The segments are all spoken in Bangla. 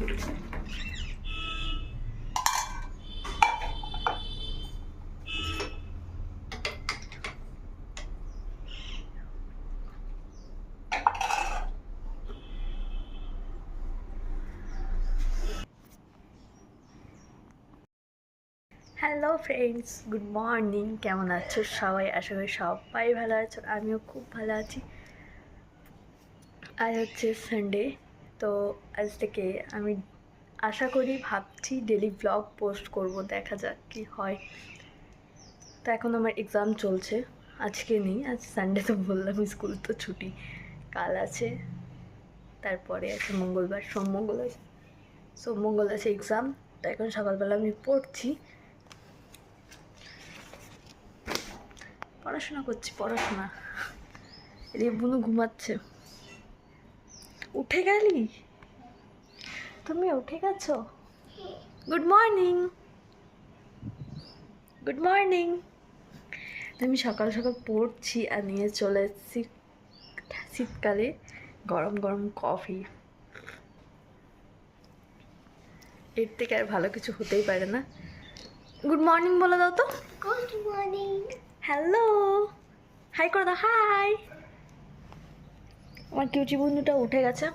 হ্যালো ফ্রেন্ডস গুড মর্নিং কেমন আছো সবাই? আশা করি সবাই ভালো আছো। আমিও খুব ভালো আছি। আজ হচ্ছে সানডে তো আজ থেকে আমি আশা করি ভাবছি ডেলি ব্লগ পোস্ট করব, দেখা যাক কি হয়। তো এখন আমার এক্সাম চলছে, আজকে নেই, আজ সানডে তো বললাম স্কুল তো ছুটি, কাল আছে, তারপরে আছে মঙ্গলবার, সোম মঙ্গল আছে, সোম মঙ্গল আছে এক্সাম তো এখন সকালবেলা আমি পড়ছি। পড়াশোনা করছি, পড়াশোনা। রেবুনু ঘুমাচ্ছে। উঠে গেলি? তুমি উঠে গেছো? গুড মর্নিং গুড মর্নিং আমি সকাল সকাল পড়ছি আর নিয়ে চলে এসেছি শীতকালে গরম গরম কফি। এর থেকে আর ভালো কিছু হতেই পারে না। গুড মর্নিং বলে দাও তো। গুড মর্নিং হ্যালো হাই করে দাও হাই আমার কিউচি বন্ধুটা উঠে গেছে।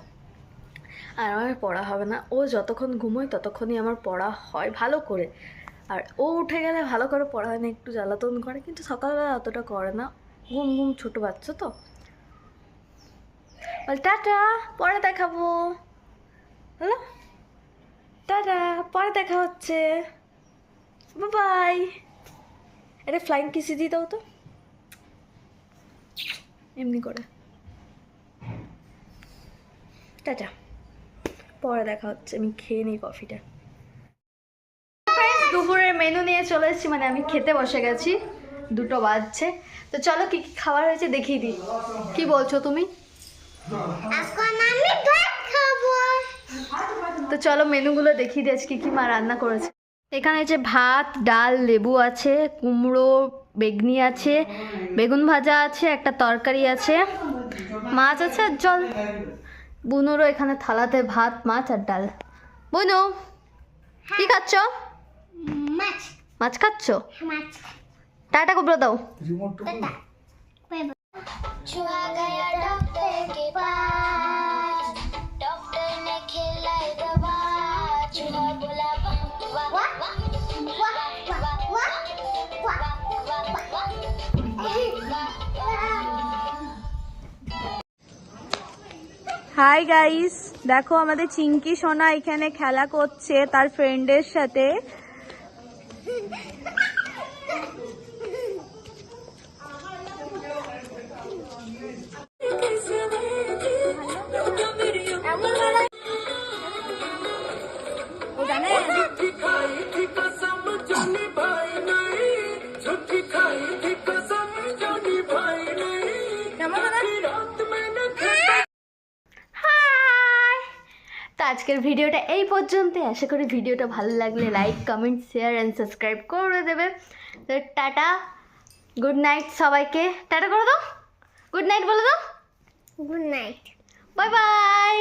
আর আমার পড়া হবে না। ও যতক্ষণ ঘুমোয় ততক্ষণই আমার পড়া হয় ভালো করে। আর ও উঠে গেলে ভালো করে পড়া হয় না, একটু জ্বালাতন করে, কিন্তু সকালবেলা অতটা করে না। ঘুম ঘুম, ছোটো বাচ্চা তো। বল, টাটা, পরে দেখাবো। হ্যালো টাটা, পরে দেখা হচ্ছে। বাই এটা ফ্লাইং কিসি দিয়ে দাও তো। এমনি করে। টাটা। পরে দেখা হচ্ছে আমি খেয়ে নিই কফিটা। দুপুরের মেনু নিয়ে চলে এসেছি মানে আমি খেতে বসে গেছি দুটো বাজছে। তো চলো কি কি খাবার হয়েছে দেখিয়ে দিই। কি বলছো তুমি? এখন আমি ভাত খাব। তো চলো মেনুগুলো দেখিয়ে দিই আজকে কি মা রান্না করেছে। এখানে যে ভাত ডাল লেবু আছে কুমড়ো বেগনি আছে বেগুন ভাজা আছে একটা তরকারি আছে। মাছ আছে আর জল। বুনুরও এখানে থালাতে ভাত মাছ আর ডাল বুনু কি খাচ্ছ মাছ মাছ খাচ্ছ মাছ টাটা কবলে দাও टाटा चूहा गया डॉक्टर के पास डॉक्टर ने खिलाई दवा चूहा बोला वाह वाह वाह वाह হাই গাইস দেখো আমাদের চিঙ্কি সোনা এখানে খেলা করছে তার ফ্রেন্ডের সাথে তো আজকের ভিডিওটা এই পর্যন্তই। আশা করি ভিডিওটা ভালো লাগলে like comment share and subscribe করে দেবে। তো টাটা গুড নাইট সবাইকে। টাটা করে দাও। গুড নাইট বলে দাও। Good night bye bye